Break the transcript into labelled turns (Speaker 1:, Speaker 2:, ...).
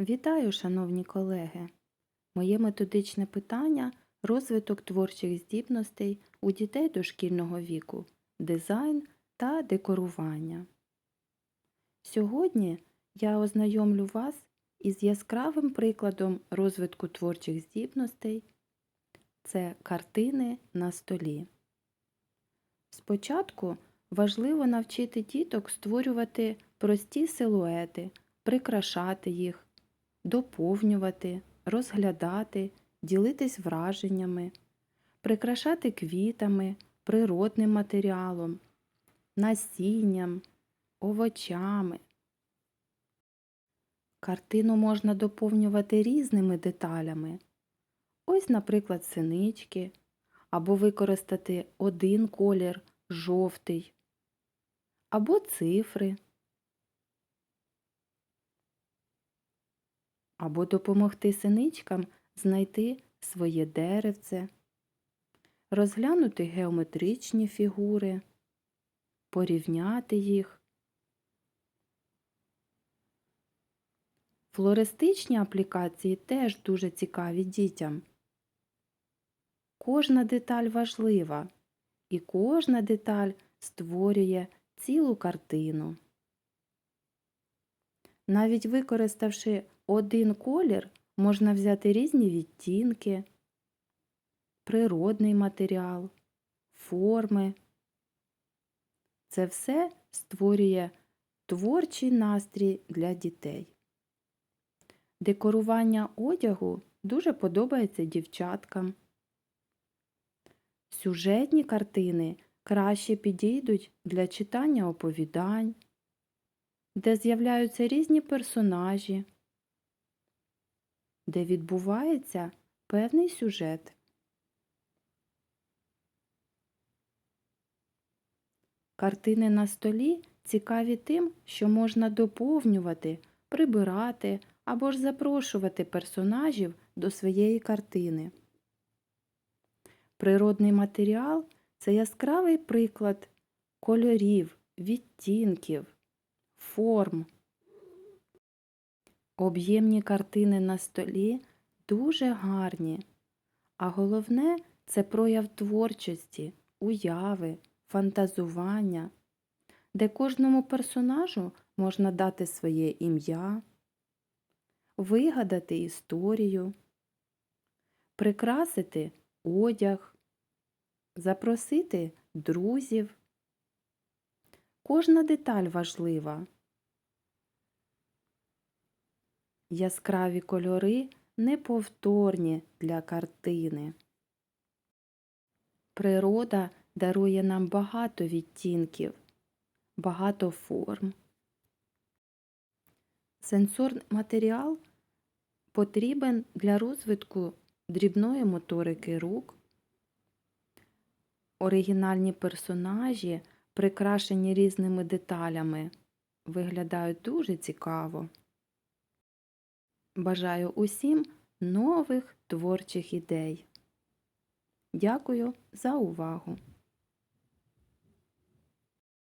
Speaker 1: Вітаю, шановні колеги! Моє методичне питання розвиток творчих здібностей у дітей дошкільного віку, дизайн та декорування. Сьогодні я ознайомлю вас із яскравим прикладом розвитку творчих здібностей це картини на столі. Спочатку важливо навчити діток створювати прості силуети, прикрашати їх, доповнювати, розглядати, ділитись враженнями, прикрашати квітами, природним матеріалом, насінням, овочами. Картину можна доповнювати різними деталями. Ось, наприклад, синички, або використати один колір жовтий, або цифри, або допомогти синичкам знайти своє деревце, розглянути геометричні фігури, порівняти їх. Флористичні аплікації теж дуже цікаві дітям. Кожна деталь важлива, і кожна деталь створює цілу картину. Навіть використавши один колір, можна взяти різні відтінки, природний матеріал, форми. Це все створює творчий настрій для дітей. Декорування одягу дуже подобається дівчаткам. Сюжетні картини краще підійдуть для читання оповідань, де з'являються різні персонажі, де відбувається певний сюжет. Картини на столі цікаві тим, що можна доповнювати, прибирати або ж запрошувати персонажів до своєї картини. Природний матеріал це яскравий приклад кольорів, відтінків, форм. Об'ємні картини на столі дуже гарні, а головне це прояв творчості, уяви, фантазування, де кожному персонажу можна дати своє ім'я, вигадати історію, прикрасити одяг, запросити друзів. Кожна деталь важлива. Яскраві кольори неповторні для картини. Природа дарує нам багато відтінків, багато форм. Сенсорний матеріал потрібен для розвитку дрібної моторики рук. Оригінальні персонажі, прикрашені різними деталями, виглядають дуже цікаво. Бажаю усім нових творчих ідей. Дякую за увагу!